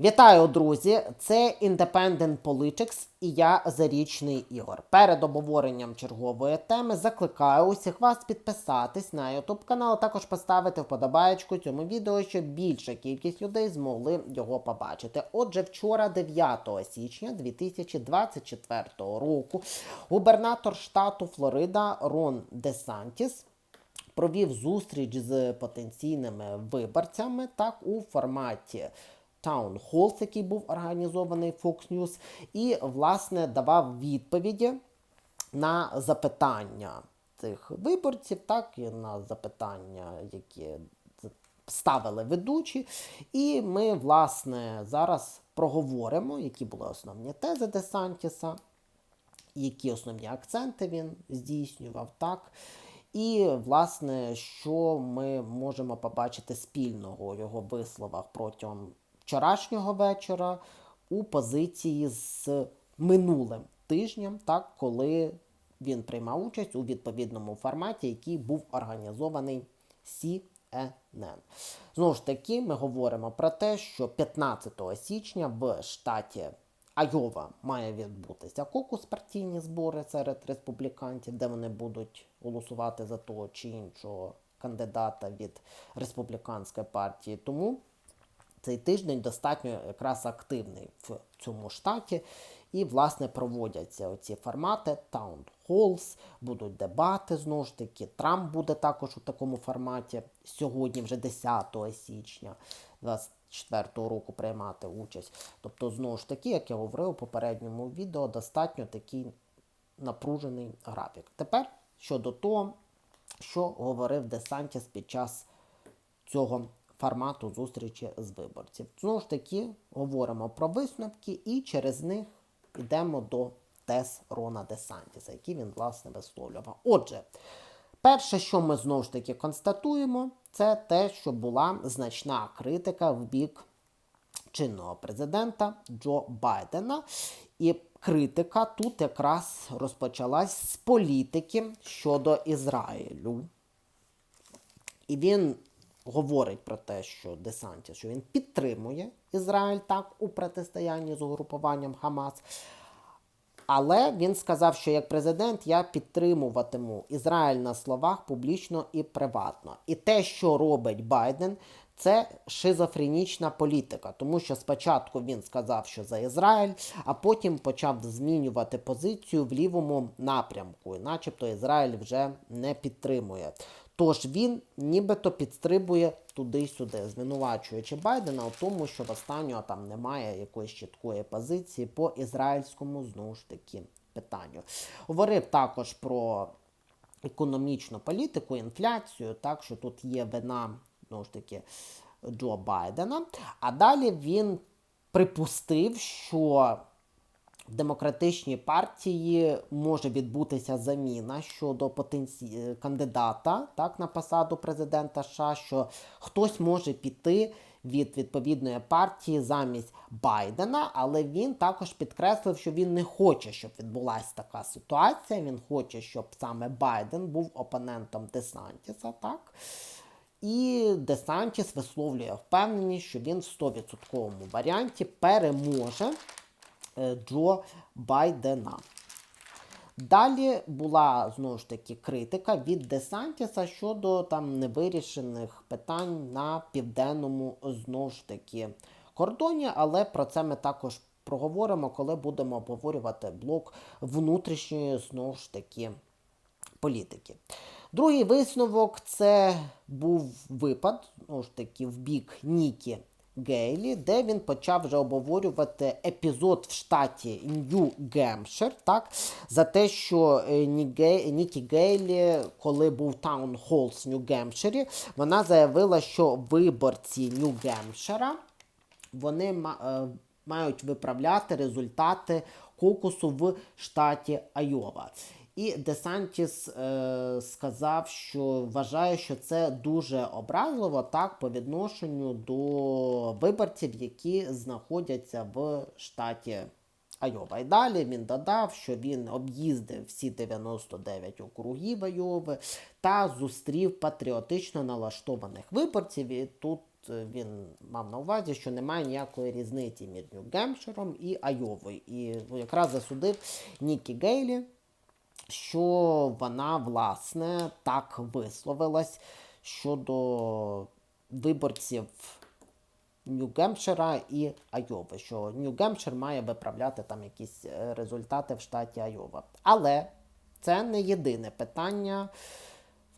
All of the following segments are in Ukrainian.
Вітаю, друзі! Це Independent Politics і я Зарічний Ігор. Перед обговоренням чергової теми закликаю усіх вас підписатись на YouTube канал, а також поставити вподобаєчку цьому відео, щоб більша кількість людей змогли його побачити. Отже, вчора, 9 січня 2024 року, губернатор штату Флорида Рон Десантіс провів зустріч з потенційними виборцями так у форматі Halls, який був організований Fox News, і, власне, давав відповіді на запитання цих виборців, так і на запитання, які ставили ведучі. І ми, власне, зараз проговоримо, які були основні тези Десантіса, які основні акценти він здійснював, так. І, власне, що ми можемо побачити спільного у його висловах протягом вчорашнього вечора у позиції з минулим тижнем, так, коли він приймав участь у відповідному форматі, який був організований CNN. Знову ж таки, ми говоримо про те, що 15 січня в штаті Айова має відбутися кокус партійні збори серед республіканців, де вони будуть голосувати за того чи іншого кандидата від республіканської партії. Тому цей тиждень достатньо якраз активний в цьому штаті. І, власне, проводяться оці формати Halls, будуть дебати знову ж таки. Трамп буде також у такому форматі сьогодні, вже 10 січня 2024 року приймати участь. Тобто, знову ж таки, як я говорив у попередньому відео, достатньо такий напружений графік. Тепер щодо того, що говорив Десантіс під час цього формату зустрічі з виборців. Знову ж таки, говоримо про висновки і через них йдемо до тез Рона Десантіса, які він, власне, висловлював. Отже, перше, що ми знову ж таки констатуємо, це те, що була значна критика в бік чинного президента Джо Байдена. І критика тут якраз розпочалась з політики щодо Ізраїлю. І він говорить про те, що Десанті, що він підтримує Ізраїль так у протистоянні з угрупуванням Хамас. Але він сказав, що як президент я підтримуватиму Ізраїль на словах публічно і приватно. І те, що робить Байден, це шизофренічна політика, тому що спочатку він сказав, що за Ізраїль, а потім почав змінювати позицію в лівому напрямку, і начебто Ізраїль вже не підтримує. Тож він нібито підстрибує туди-сюди, звинувачуючи Байдена в тому, що в останнього там немає якоїсь чіткої позиції по ізраїльському знову ж таки питанню. Говорив також про економічну політику, інфляцію, так що тут є вина знову ж таки Джо Байдена. А далі він припустив, що в демократичній партії може відбутися заміна щодо потенці... кандидата так, на посаду президента США, що хтось може піти від відповідної партії замість Байдена, але він також підкреслив, що він не хоче, щоб відбулася така ситуація. Він хоче, щоб саме Байден був опонентом Десантіса. так. І Десантіс висловлює впевненість, що він в 100% варіанті переможе Джо Байдена. Далі була знову ж таки критика від Десантіса щодо там невирішених питань на південному знову ж таки кордоні, але про це ми також проговоримо, коли будемо обговорювати блок внутрішньої знову ж таки політики. Другий висновок це був випад, знову ж таки, в бік Нікі Гейлі, де він почав вже обговорювати епізод в штаті Нью-Гемпшир, так, за те, що е, Нікі Гейлі, коли був Таун Холс в Нью-Гемпширі, вона заявила, що виборці Нью-Гемпшира вони е, мають виправляти результати кокусу в штаті Айова. І Десантіс е, сказав, що вважає, що це дуже образливо так по відношенню до виборців, які знаходяться в штаті Айова. І далі він додав, що він об'їздив всі 99 округів Айови та зустрів патріотично налаштованих виборців. І тут е, він мав на увазі, що немає ніякої різниці між Нью-Гемпширом і Айовою. І якраз засудив Нікі Гейлі, що вона, власне, так висловилась щодо виборців Нью-Гемпшира і Айови, що Нью-Гемпшир має виправляти там якісь е, результати в штаті Айова. Але це не єдине питання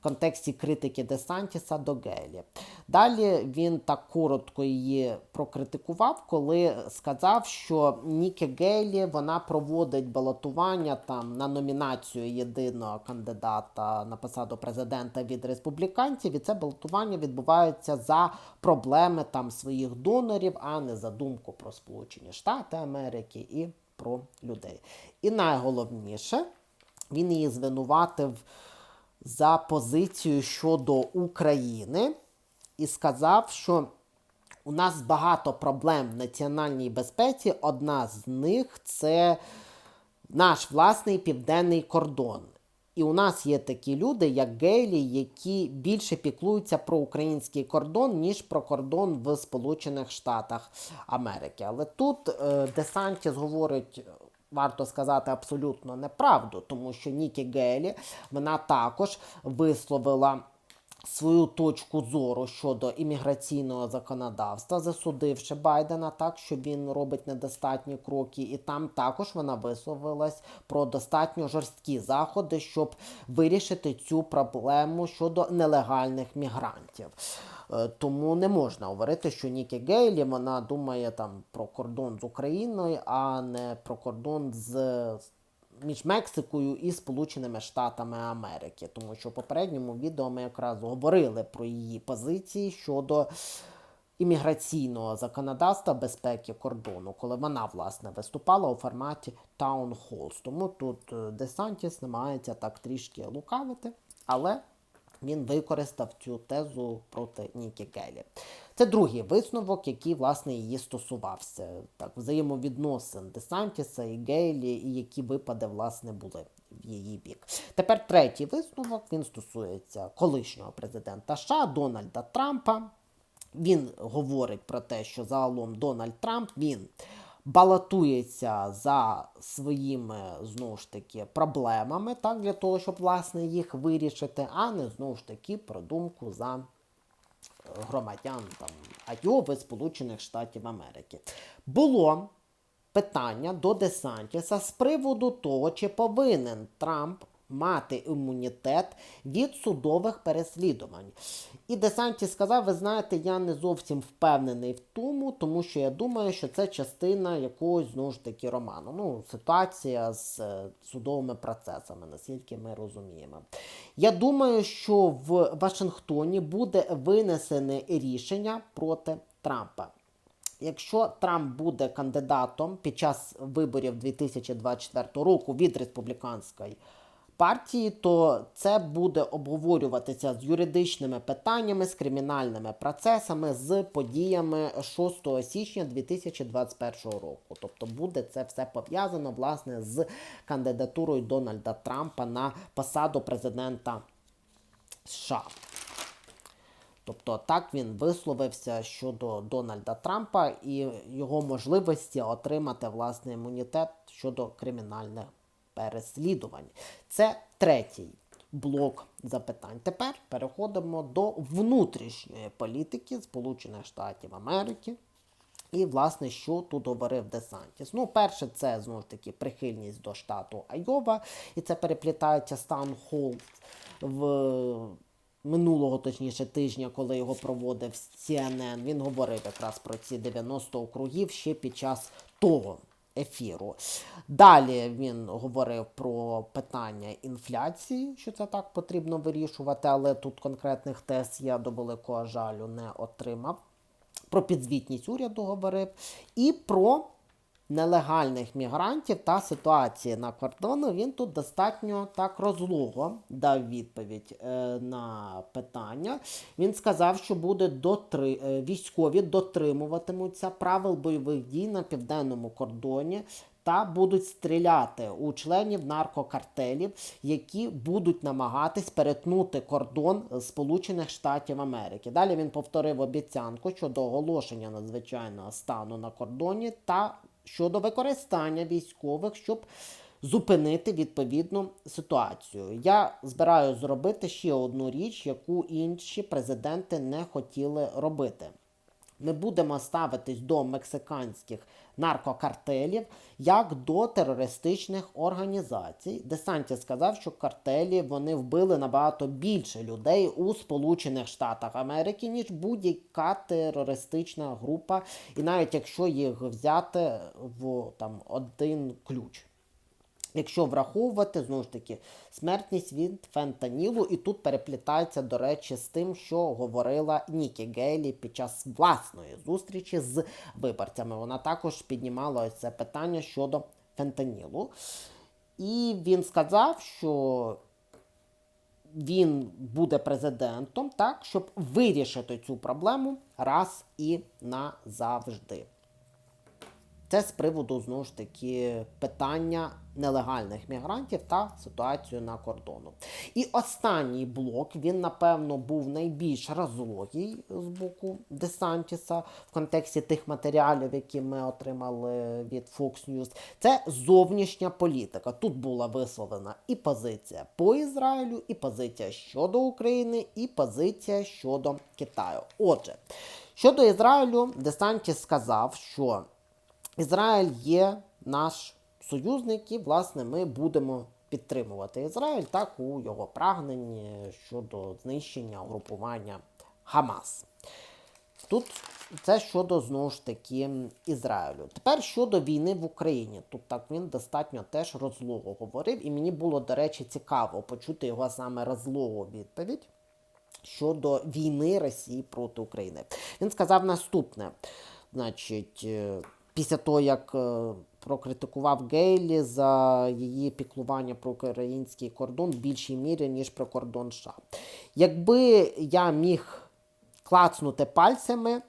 в контексті критики Десантіса до Гейлі. Далі він так коротко її прокритикував, коли сказав, що Нікі Гейлі вона проводить балотування там на номінацію єдиного кандидата на посаду президента від республіканців, і це балотування відбувається за проблеми там своїх донорів, а не за думку про Сполучені Штати Америки і про людей. І найголовніше, він її звинуватив за позицію щодо України і сказав, що у нас багато проблем в національній безпеці. Одна з них це наш власний південний кордон. І у нас є такі люди, як Гейлі, які більше піклуються про український кордон, ніж про кордон в Сполучених Штатах Америки. Але тут е, Десантіс говорить варто сказати абсолютно неправду, тому що Нікі Гейлі вона також висловила. Свою точку зору щодо імміграційного законодавства, засудивши Байдена так, що він робить недостатні кроки, і там також вона висловилась про достатньо жорсткі заходи, щоб вирішити цю проблему щодо нелегальних мігрантів. Е, Тому не можна говорити, що Нікі Гейлі вона думає там про кордон з Україною, а не про кордон з між Мексикою і Сполученими Штатами Америки. Тому що в попередньому відео ми якраз говорили про її позиції щодо імміграційного законодавства безпеки кордону, коли вона власне виступала у форматі Halls. Тому тут Десантіс намагається так трішки лукавити, але він використав цю тезу проти Нікі Гейлі. Це другий висновок, який власне її стосувався. Так, взаємовідносин Десантіса і Гейлі, і які випади власне були в її бік. Тепер третій висновок він стосується колишнього президента США Дональда Трампа. Він говорить про те, що загалом Дональд Трамп він балотується за своїми знову ж таки проблемами, так, для того, щоб власне їх вирішити, а не знову ж таки про думку за е, громадян там Айови Сполучених Штатів Америки. Було питання до Десантіса з приводу того, чи повинен Трамп мати імунітет від судових переслідувань. І Десанті сказав: ви знаєте, я не зовсім впевнений в тому, тому що я думаю, що це частина якогось знову ж таки роману. Ну, ситуація з е, судовими процесами, наскільки ми розуміємо. Я думаю, що в Вашингтоні буде винесене рішення проти Трампа. Якщо Трамп буде кандидатом під час виборів 2024 року від республіканської партії, то це буде обговорюватися з юридичними питаннями, з кримінальними процесами, з подіями 6 січня 2021 року. Тобто буде це все пов'язано власне з кандидатурою Дональда Трампа на посаду президента США. Тобто так він висловився щодо Дональда Трампа і його можливості отримати власний імунітет щодо кримінальних переслідувань. Це третій блок запитань. Тепер переходимо до внутрішньої політики Сполучених Штатів Америки. І, власне, що тут говорив Десантіс? Ну, перше, це знову ж таки прихильність до штату Айова, і це переплітається Стан Холл в минулого, точніше, тижня, коли його проводив CNN. Він говорив якраз про ці 90 округів ще під час того ефіру. Далі він говорив про питання інфляції, що це так потрібно вирішувати, але тут конкретних тез я до великого жалю не отримав. Про підзвітність уряду говорив і про нелегальних мігрантів та ситуації на кордону, він тут достатньо так розлого дав відповідь е, на питання. Він сказав, що буде дотри... е, військові дотримуватимуться правил бойових дій на південному кордоні. Та будуть стріляти у членів наркокартелів, які будуть намагатись перетнути кордон Сполучених Штатів Америки. Далі він повторив обіцянку щодо оголошення надзвичайного стану на кордоні та щодо використання військових, щоб зупинити відповідну ситуацію. Я збираю зробити ще одну річ, яку інші президенти не хотіли робити. Ми будемо ставитись до мексиканських наркокартелів як до терористичних організацій. Десанті сказав, що картелі вони вбили набагато більше людей у Сполучених Штатах Америки, ніж будь-яка терористична група, і навіть якщо їх взяти в там один ключ. Якщо враховувати знову ж таки смертність від фентанілу, і тут переплітається, до речі, з тим, що говорила Нікі Гейлі під час власної зустрічі з виборцями. Вона також піднімала це питання щодо фентанілу. І він сказав, що він буде президентом, так, щоб вирішити цю проблему раз і назавжди. Це з приводу знову ж таки питання нелегальних мігрантів та ситуацію на кордону. І останній блок він, напевно, був найбільш розлогий з боку Десантіса в контексті тих матеріалів, які ми отримали від Fox News. Це зовнішня політика. Тут була висловлена і позиція по Ізраїлю, і позиція щодо України, і позиція щодо Китаю. Отже, щодо Ізраїлю, Десантіс сказав, що Ізраїль є наш союзник, і, власне, ми будемо підтримувати Ізраїль так у його прагненні щодо знищення угрупування Хамас. Тут це щодо знову ж таки Ізраїлю. Тепер щодо війни в Україні. Тут так він достатньо теж розлого говорив, і мені було, до речі, цікаво почути його саме розлогу відповідь щодо війни Росії проти України. Він сказав наступне: значить. е, Після того, як е, прокритикував Гейлі за її піклування про український кордон в більшій мірі, ніж про кордон США. Якби я міг клацнути пальцями,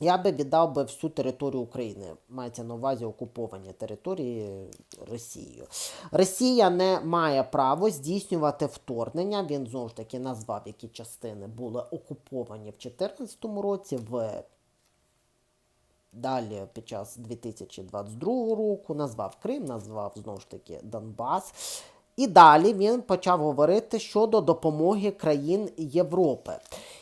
я би віддав би всю територію України. Мається на увазі окуповані території Росією. Росія не має права здійснювати вторгнення. Він знову ж таки назвав, які частини були окуповані в 2014 році. в Далі під час 2022 року назвав Крим, назвав знову ж таки Донбас. І далі він почав говорити щодо допомоги країн Європи.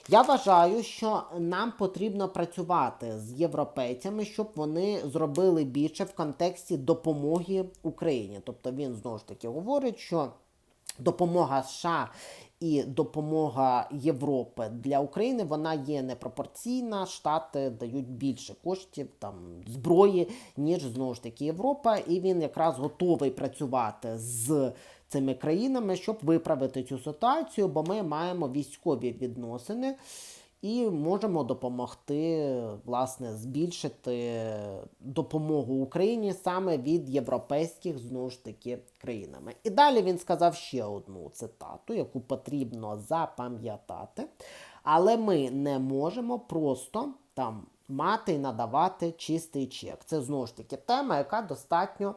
Я вважаю, що нам потрібно працювати з європейцями, щоб вони зробили більше в контексті допомоги Україні. Тобто він знову ж таки говорить, що допомога США і допомога Європи для України вона є непропорційна. Штати дають більше коштів там зброї, ніж знову ж таки Європа. І він якраз готовий працювати з цими країнами, щоб виправити цю ситуацію, бо ми маємо військові відносини. І можемо допомогти власне збільшити допомогу Україні саме від європейських знову ж таки країнами. І далі він сказав ще одну цитату, яку потрібно запам'ятати. Але ми не можемо просто там мати і надавати чистий чек. Це знову ж таки тема, яка достатньо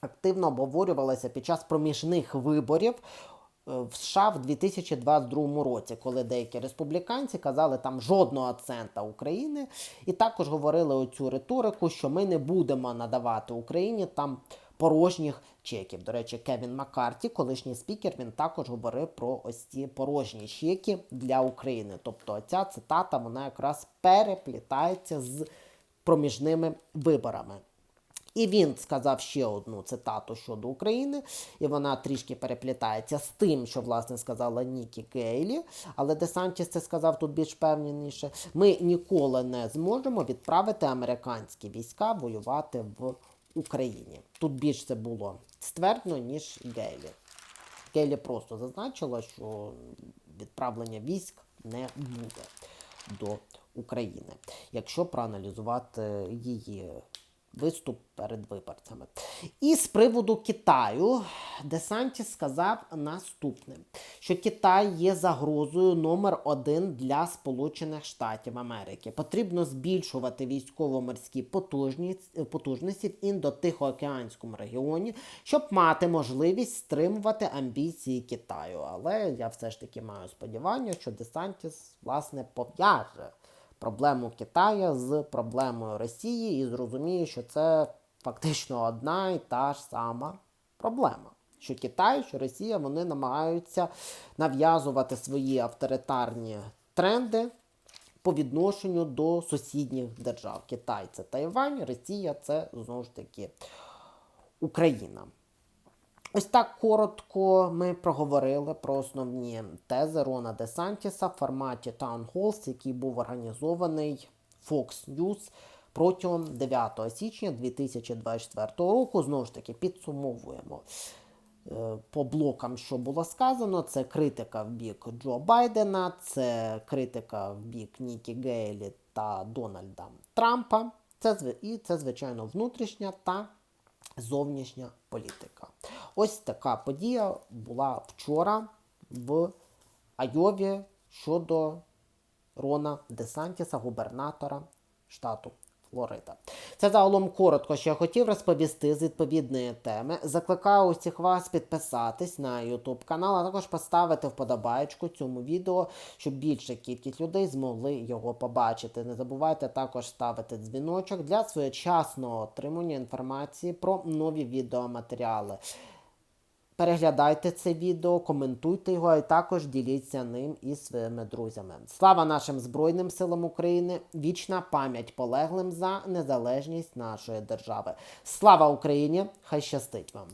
активно обговорювалася під час проміжних виборів в США в 2022 році, коли деякі республіканці казали там жодного цента України, і також говорили оцю риторику, що ми не будемо надавати Україні там порожніх чеків. До речі, Кевін Маккарті, колишній спікер, він також говорив про ось ці порожні чеки для України. Тобто ця цитата вона якраз переплітається з проміжними виборами. І він сказав ще одну цитату щодо України, і вона трішки переплітається з тим, що власне сказала Нікі Гейлі. Але Десантіс це сказав тут більш певніше. Ми ніколи не зможемо відправити американські війська воювати в Україні. Тут більш це було ствердно, ніж Гейлі. Гейлі просто зазначила, що відправлення військ не буде до України. Якщо проаналізувати її виступ перед виборцями. І з приводу Китаю Десантіс сказав наступне: що Китай є загрозою номер один для Сполучених Штатів Америки. Потрібно збільшувати військово-морські потужності в індо-тихоокеанському регіоні, щоб мати можливість стримувати амбіції Китаю. Але я все ж таки маю сподівання, що Десантіс власне пов'яже проблему Китаю з проблемою Росії і зрозуміє, що це фактично одна і та ж сама проблема. Що Китай, що Росія вони намагаються нав'язувати свої авторитарні тренди по відношенню до сусідніх держав. Китай це Тайвань, Росія це знову ж таки Україна. Ось так коротко ми проговорили про основні тези Рона Де Сантіса в форматі Town Halls, який був організований Fox News протягом 9 січня 2024 року. Знову ж таки, підсумовуємо е, по блокам, що було сказано. Це критика в бік Джо Байдена, це критика в бік Нікі Гейлі та Дональда Трампа. Це і це, звичайно, внутрішня та зовнішня політика. Ось така подія була вчора в Айові щодо Рона Десантіса, губернатора штату Флорида. Це загалом коротко, що я хотів розповісти з відповідної теми. Закликаю усіх вас підписатись на YouTube канал, а також поставити вподобайку цьому відео, щоб більша кількість людей змогли його побачити. Не забувайте також ставити дзвіночок для своєчасного отримання інформації про нові відеоматеріали. Переглядайте це відео, коментуйте його і також діліться ним із своїми друзями. Слава нашим Збройним силам України! Вічна пам'ять полеглим за незалежність нашої держави. Слава Україні! Хай щастить вам!